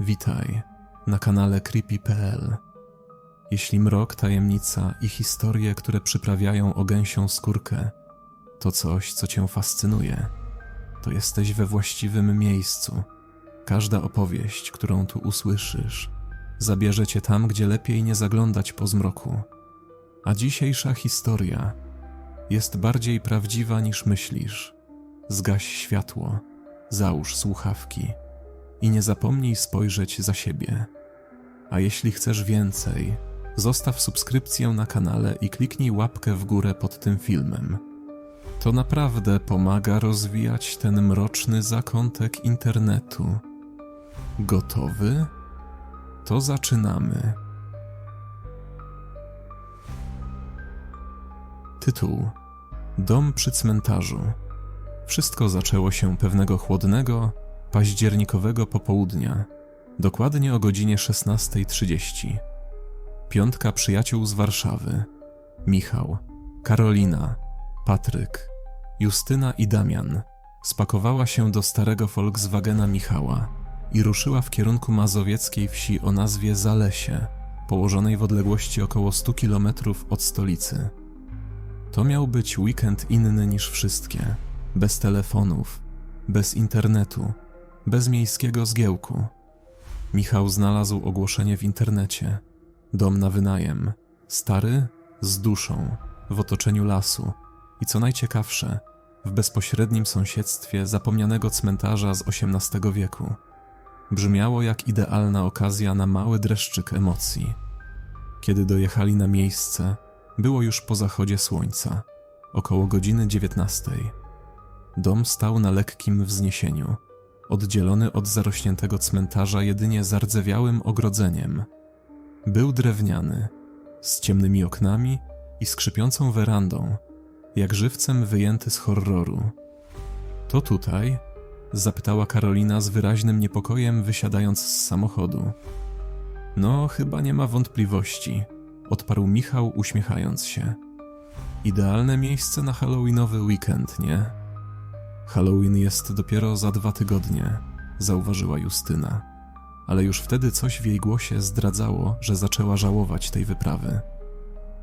Witaj na kanale Creepy.pl. Jeśli mrok, tajemnica i historie, które przyprawiają o gęsią skórkę, to coś, co cię fascynuje, to jesteś we właściwym miejscu. Każda opowieść, którą tu usłyszysz, zabierze cię tam, gdzie lepiej nie zaglądać po zmroku. A dzisiejsza historia jest bardziej prawdziwa niż myślisz. Zgaś światło, załóż słuchawki i nie zapomnij spojrzeć za siebie. A jeśli chcesz więcej, zostaw subskrypcję na kanale i kliknij łapkę w górę pod tym filmem. To naprawdę pomaga rozwijać ten mroczny zakątek internetu. Gotowy? To zaczynamy. Tytuł: Dom przy cmentarzu. Wszystko zaczęło się pewnego chłodnego, październikowego popołudnia, dokładnie o godzinie 16.30. Piątka przyjaciół z Warszawy: Michał, Karolina, Patryk, Justyna i Damian spakowała się do starego Volkswagena Michała i ruszyła w kierunku mazowieckiej wsi o nazwie Zalesie, położonej w odległości około 100 km od stolicy. To miał być weekend inny niż wszystkie, bez telefonów, bez internetu, bez miejskiego zgiełku. Michał znalazł ogłoszenie w internecie. Dom na wynajem, stary, z duszą, w otoczeniu lasu i co najciekawsze, w bezpośrednim sąsiedztwie zapomnianego cmentarza z XVIII wieku. Brzmiało jak idealna okazja na mały dreszczyk emocji. Kiedy dojechali na miejsce, było już po zachodzie słońca, około godziny 19. Dom stał na lekkim wzniesieniu, oddzielony od zarośniętego cmentarza jedynie zardzewiałym ogrodzeniem. Był drewniany, z ciemnymi oknami i skrzypiącą werandą, jak żywcem wyjęty z horroru. To tutaj? zapytała Karolina z wyraźnym niepokojem, wysiadając z samochodu. No, chyba nie ma wątpliwości, odparł Michał, uśmiechając się. Idealne miejsce na Halloweenowy weekend, nie? Halloween jest dopiero za dwa tygodnie, zauważyła Justyna, ale już wtedy coś w jej głosie zdradzało, że zaczęła żałować tej wyprawy.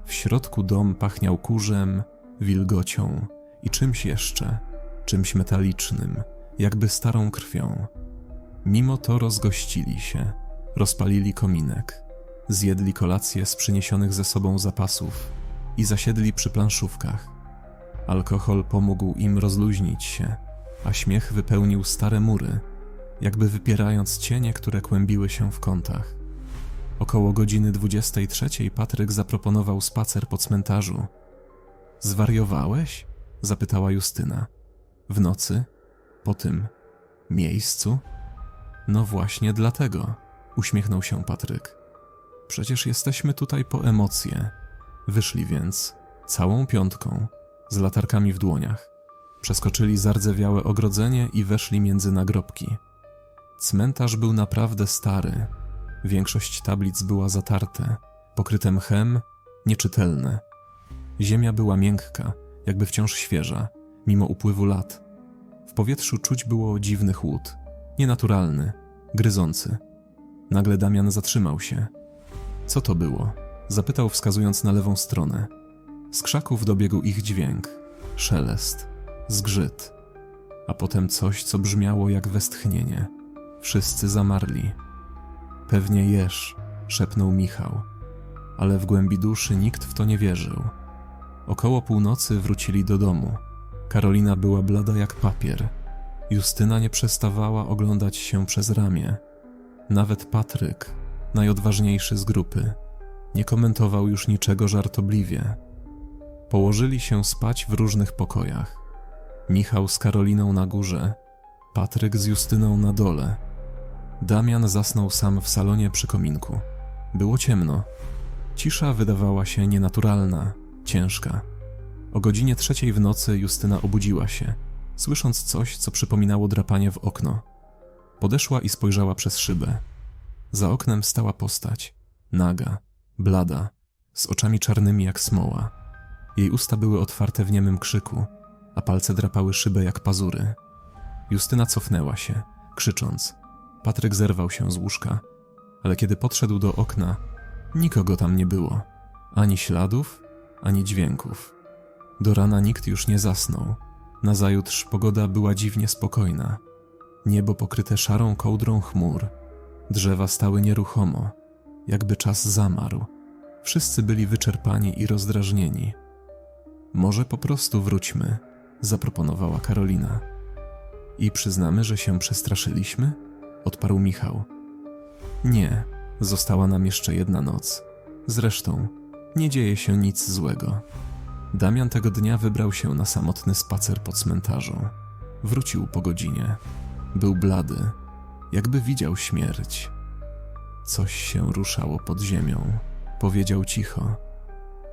W środku dom pachniał kurzem, wilgocią i czymś jeszcze, czymś metalicznym, jakby starą krwią. Mimo to rozgościli się, rozpalili kominek, zjedli kolację z przyniesionych ze sobą zapasów i zasiedli przy planszówkach. Alkohol pomógł im rozluźnić się, a śmiech wypełnił stare mury, jakby wypierając cienie, które kłębiły się w kątach. Około godziny 23 Patryk zaproponował spacer po cmentarzu. Zwariowałeś? zapytała Justyna. W nocy? Po tym miejscu? No właśnie dlatego, uśmiechnął się Patryk. Przecież jesteśmy tutaj po emocje. Wyszli więc, całą piątką, z latarkami w dłoniach. Przeskoczyli zardzewiałe ogrodzenie i weszli między nagrobki. Cmentarz był naprawdę stary. Większość tablic była zatarte, pokryte mchem, nieczytelne. Ziemia była miękka, jakby wciąż świeża, mimo upływu lat. W powietrzu czuć było dziwny chłód, nienaturalny, gryzący. Nagle Damian zatrzymał się. Co to było? Zapytał, wskazując na lewą stronę. Z krzaków dobiegł ich dźwięk, szelest, zgrzyt, a potem coś, co brzmiało jak westchnienie. Wszyscy zamarli. Pewnie jesz, szepnął Michał, ale w głębi duszy nikt w to nie wierzył. Około północy wrócili do domu. Karolina była blada jak papier. Justyna nie przestawała oglądać się przez ramię. Nawet Patryk, najodważniejszy z grupy, nie komentował już niczego żartobliwie. Położyli się spać w różnych pokojach. Michał z Karoliną na górze, Patryk z Justyną na dole. Damian zasnął sam w salonie przy kominku. Było ciemno. Cisza wydawała się nienaturalna, ciężka. O godzinie trzeciej w nocy Justyna obudziła się, słysząc coś, co przypominało drapanie w okno. Podeszła i spojrzała przez szybę. Za oknem stała postać, naga, blada, z oczami czarnymi jak smoła. Jej usta były otwarte w niemym krzyku, a palce drapały szybę jak pazury. Justyna cofnęła się, krzycząc: Patryk zerwał się z łóżka, ale kiedy podszedł do okna, nikogo tam nie było. Ani śladów, ani dźwięków. Do rana nikt już nie zasnął. Nazajutrz pogoda była dziwnie spokojna. Niebo pokryte szarą kołdrą chmur. Drzewa stały nieruchomo, jakby czas zamarł. Wszyscy byli wyczerpani i rozdrażnieni. Może po prostu wróćmy, zaproponowała Karolina. I przyznamy, że się przestraszyliśmy? odparł Michał. Nie, została nam jeszcze jedna noc. Zresztą, nie dzieje się nic złego. Damian tego dnia wybrał się na samotny spacer po cmentarzu. Wrócił po godzinie. Był blady, jakby widział śmierć. Coś się ruszało pod ziemią. Powiedział cicho.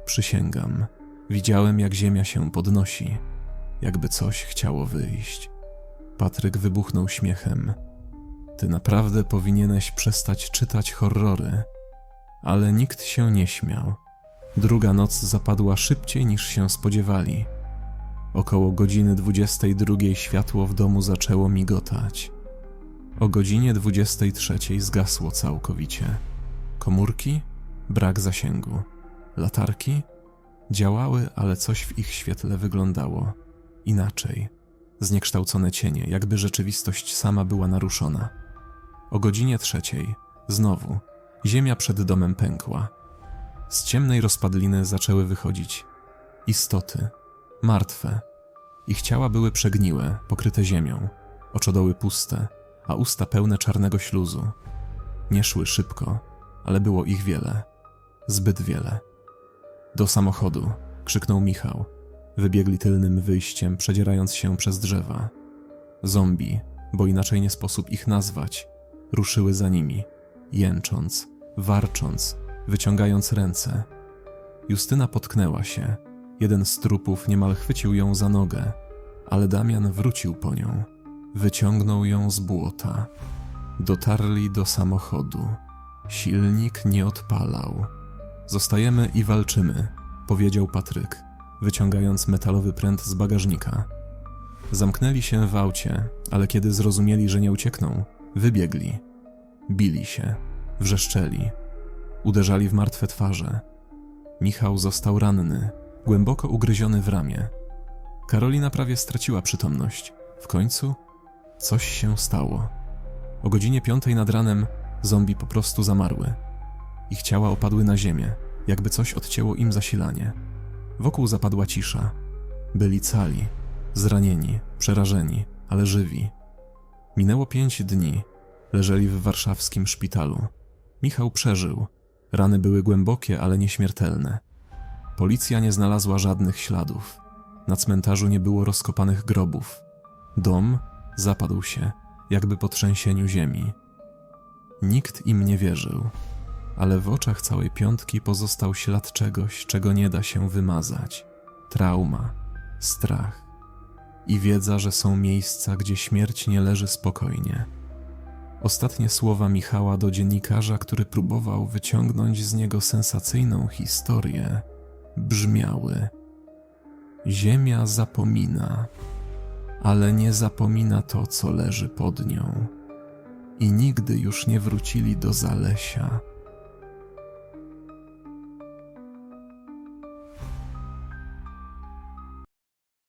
Przysięgam, widziałem jak ziemia się podnosi, jakby coś chciało wyjść. Patryk wybuchnął śmiechem. Ty naprawdę powinieneś przestać czytać horrory. Ale nikt się nie śmiał. Druga noc zapadła szybciej niż się spodziewali. Około godziny 22 światło w domu zaczęło migotać. O godzinie 23 zgasło całkowicie. Komórki? Brak zasięgu. Latarki? Działały, ale coś w ich świetle wyglądało inaczej. Zniekształcone cienie, jakby rzeczywistość sama była naruszona. O godzinie trzeciej, znowu, ziemia przed domem pękła. Z ciemnej rozpadliny zaczęły wychodzić istoty, martwe. Ich ciała były przegniłe, pokryte ziemią, oczodoły puste, a usta pełne czarnego śluzu. Nie szły szybko, ale było ich wiele, zbyt wiele. Do samochodu, krzyknął Michał. Wybiegli tylnym wyjściem, przedzierając się przez drzewa. Zombie, bo inaczej nie sposób ich nazwać, ruszyły za nimi, jęcząc, warcząc, wyciągając ręce. Justyna potknęła się. Jeden z trupów niemal chwycił ją za nogę, ale Damian wrócił po nią. Wyciągnął ją z błota. Dotarli do samochodu. Silnik nie odpalał. Zostajemy i walczymy, powiedział Patryk, wyciągając metalowy pręt z bagażnika. Zamknęli się w aucie, ale kiedy zrozumieli, że nie uciekną, wybiegli. Bili się, wrzeszczeli, uderzali w martwe twarze. Michał został ranny, głęboko ugryziony w ramię. Karolina prawie straciła przytomność. W końcu coś się stało. O godzinie piątej nad ranem zombie po prostu zamarły. Ich ciała opadły na ziemię, jakby coś odcięło im zasilanie. Wokół zapadła cisza. Byli cali, zranieni, przerażeni, ale żywi. Minęło pięć dni. Leżeli w warszawskim szpitalu. Michał przeżył. Rany były głębokie, ale nieśmiertelne. Policja nie znalazła żadnych śladów. Na cmentarzu nie było rozkopanych grobów. Dom zapadł się, jakby po trzęsieniu ziemi. Nikt im nie wierzył, ale w oczach całej piątki pozostał ślad czegoś, czego nie da się wymazać. Trauma, strach i wiedza, że są miejsca, gdzie śmierć nie leży spokojnie. Ostatnie słowa Michała do dziennikarza, który próbował wyciągnąć z niego sensacyjną historię, brzmiały: Ziemia zapomina, ale nie zapomina to, co leży pod nią. I nigdy już nie wrócili do Zalesia.